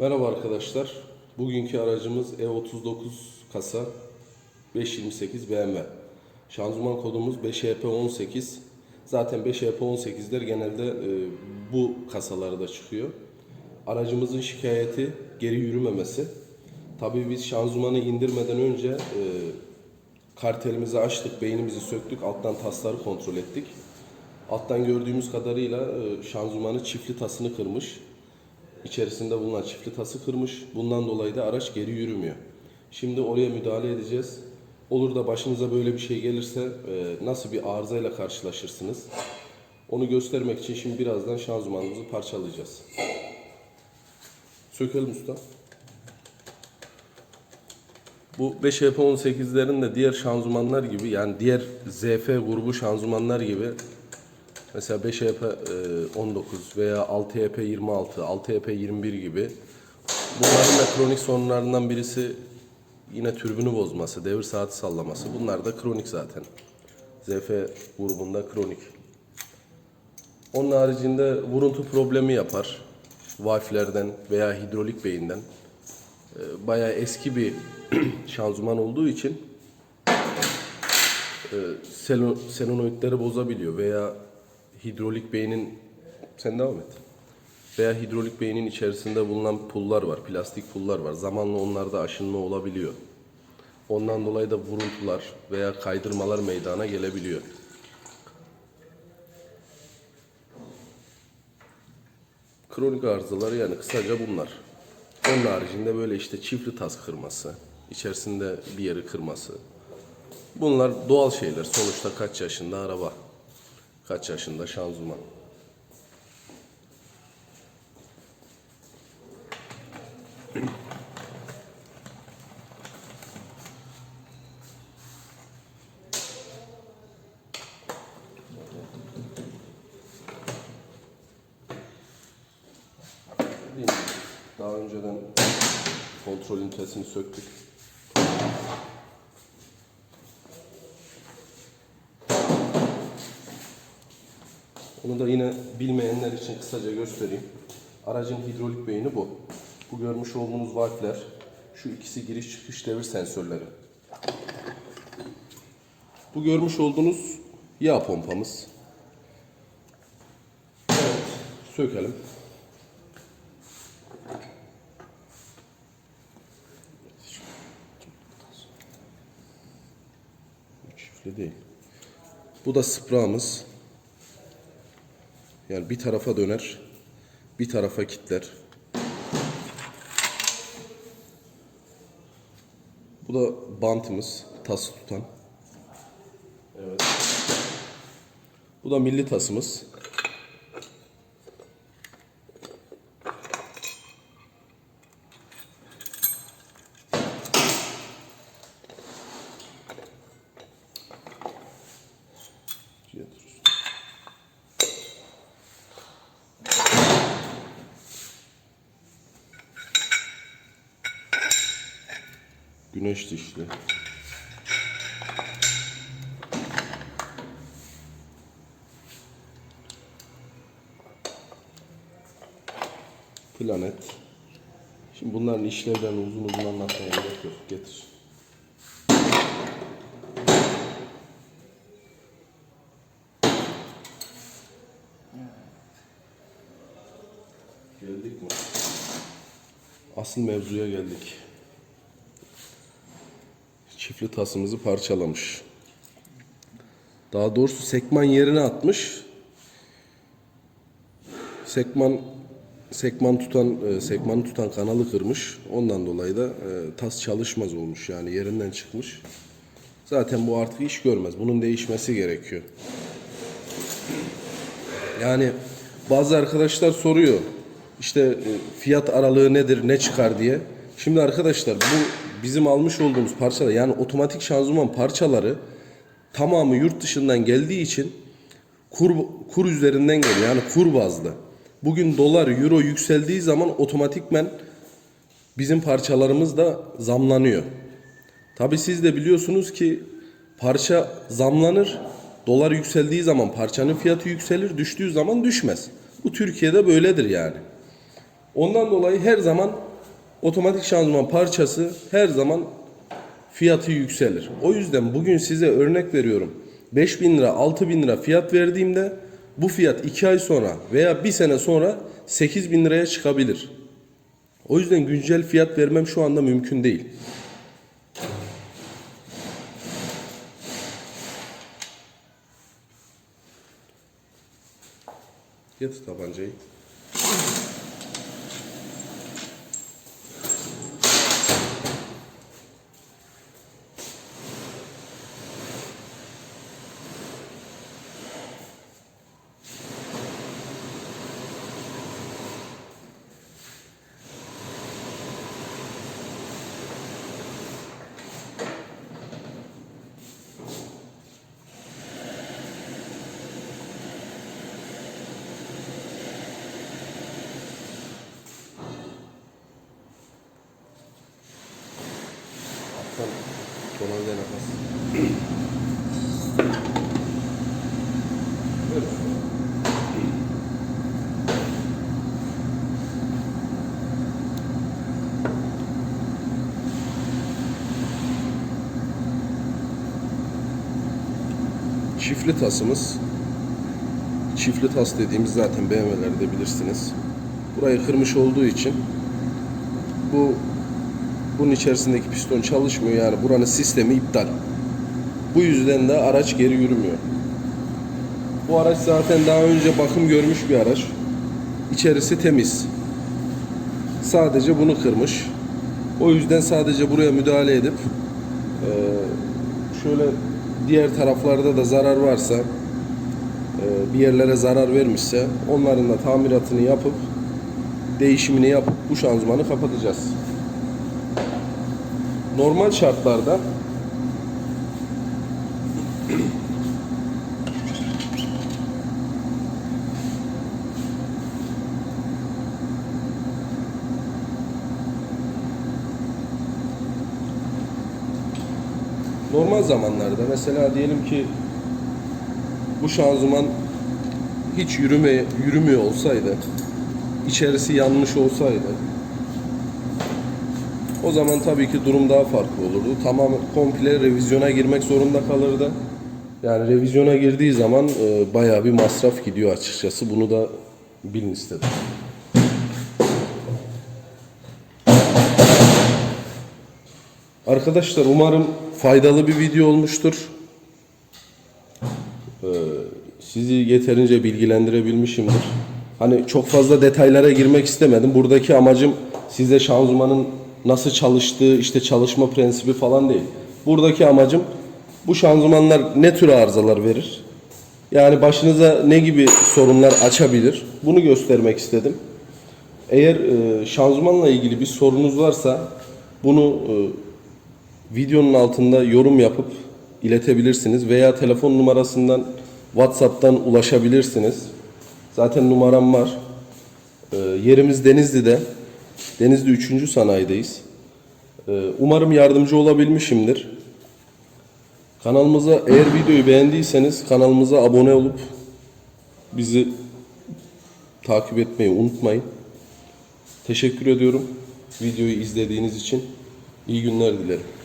Merhaba arkadaşlar. Bugünkü aracımız E39 kasa 528 BMW. Şanzıman kodumuz 5EP18. Zaten 5EP18'ler genelde e, bu kasalarda çıkıyor. Aracımızın şikayeti geri yürümemesi. Tabii biz şanzımanı indirmeden önce e, kartelimizi açtık, beynimizi söktük, alttan tasları kontrol ettik. Alttan gördüğümüz kadarıyla e, şanzımanı çiftli tasını kırmış. İçerisinde bulunan çiftli tası kırmış. Bundan dolayı da araç geri yürümüyor. Şimdi oraya müdahale edeceğiz. Olur da başınıza böyle bir şey gelirse e, nasıl bir arızayla karşılaşırsınız? Onu göstermek için şimdi birazdan şanzımanımızı parçalayacağız. Sökelim usta. Bu 5EP18'lerin de diğer şanzımanlar gibi yani diğer ZF grubu şanzımanlar gibi mesela 5EP19 veya 6EP26, 6EP21 gibi bunların da kronik sorunlarından birisi yine türbünü bozması, devir saati sallaması. Bunlar da kronik zaten. ZF grubunda kronik. Onun haricinde vuruntu problemi yapar. Valflerden veya hidrolik beyinden. Ee, bayağı eski bir şanzıman olduğu için e, selenoidleri bozabiliyor veya hidrolik beynin sen devam et. Veya hidrolik beynin içerisinde bulunan pullar var, plastik pullar var. Zamanla onlarda aşınma olabiliyor. Ondan dolayı da vuruntular veya kaydırmalar meydana gelebiliyor. Kronik arızalar yani kısaca bunlar. Onun haricinde böyle işte çiftli tas kırması, içerisinde bir yeri kırması. Bunlar doğal şeyler. Sonuçta kaç yaşında araba, kaç yaşında mi? Daha önceden kontrol ünitesini söktük. Onu da yine bilmeyenler için kısaca göstereyim. Aracın hidrolik beyni bu. Bu görmüş olduğunuz valfler, şu ikisi giriş çıkış devir sensörleri. Bu görmüş olduğunuz yağ pompamız. Evet, sökelim. Çiftli değil. Bu da sprağımız. Yani bir tarafa döner, bir tarafa kilitler. Bu da bantımız, tası tutan. Evet. Bu da milli tasımız. Getir usta. Güneş dişli. Planet. Şimdi bunların işlevlerini uzun uzun anlatmaya gerek yok. Getir. Geldik mi? Asıl mevzuya geldik. Çiftli tasımızı parçalamış. Daha doğrusu sekman yerine atmış. Sekman sekman tutan e, sekmanı tutan kanalı kırmış. Ondan dolayı da e, tas çalışmaz olmuş yani yerinden çıkmış. Zaten bu artık iş görmez. Bunun değişmesi gerekiyor. Yani bazı arkadaşlar soruyor. İşte e, fiyat aralığı nedir, ne çıkar diye. Şimdi arkadaşlar bu bizim almış olduğumuz parçalar yani otomatik şanzıman parçaları tamamı yurt dışından geldiği için kur, kur üzerinden geliyor. Yani kur bazlı. Bugün dolar, euro yükseldiği zaman otomatikmen bizim parçalarımız da zamlanıyor. Tabi siz de biliyorsunuz ki parça zamlanır. Dolar yükseldiği zaman parçanın fiyatı yükselir, düştüğü zaman düşmez. Bu Türkiye'de böyledir yani. Ondan dolayı her zaman otomatik şanzıman parçası her zaman fiyatı yükselir. O yüzden bugün size örnek veriyorum. 5000 lira 6000 lira fiyat verdiğimde bu fiyat 2 ay sonra veya 1 sene sonra 8000 liraya çıkabilir. O yüzden güncel fiyat vermem şu anda mümkün değil. Getir tabancayı. Çiftli tasımız. Çiftli tas dediğimiz zaten BMW'lerde bilirsiniz. Burayı kırmış olduğu için bu bunun içerisindeki piston çalışmıyor yani buranın sistemi iptal. Bu yüzden de araç geri yürümüyor. Bu araç zaten daha önce bakım görmüş bir araç. İçerisi temiz. Sadece bunu kırmış. O yüzden sadece buraya müdahale edip şöyle diğer taraflarda da zarar varsa eee, bir yerlere zarar vermişse onların da tamiratını yapıp değişimini yapıp bu şanzımanı kapatacağız. Normal şartlarda normal zamanlarda mesela diyelim ki bu şanzıman hiç yürüme yürümüyor olsaydı içerisi yanmış olsaydı o zaman tabii ki durum daha farklı olurdu. Tamam komple revizyona girmek zorunda kalırdı. Yani revizyona girdiği zaman e, bayağı bir masraf gidiyor açıkçası. Bunu da bilin istedim. Arkadaşlar umarım faydalı bir video olmuştur. Ee, sizi yeterince bilgilendirebilmişimdir. Hani çok fazla detaylara girmek istemedim. Buradaki amacım size şanzımanın nasıl çalıştığı, işte çalışma prensibi falan değil. Buradaki amacım bu şanzımanlar ne tür arızalar verir? Yani başınıza ne gibi sorunlar açabilir? Bunu göstermek istedim. Eğer e, şanzımanla ilgili bir sorunuz varsa bunu e, videonun altında yorum yapıp iletebilirsiniz veya telefon numarasından WhatsApp'tan ulaşabilirsiniz. Zaten numaram var. E, yerimiz Denizli'de. Denizli 3. sanayideyiz. E, umarım yardımcı olabilmişimdir. Kanalımıza eğer videoyu beğendiyseniz kanalımıza abone olup bizi takip etmeyi unutmayın. Teşekkür ediyorum videoyu izlediğiniz için. İyi günler dilerim.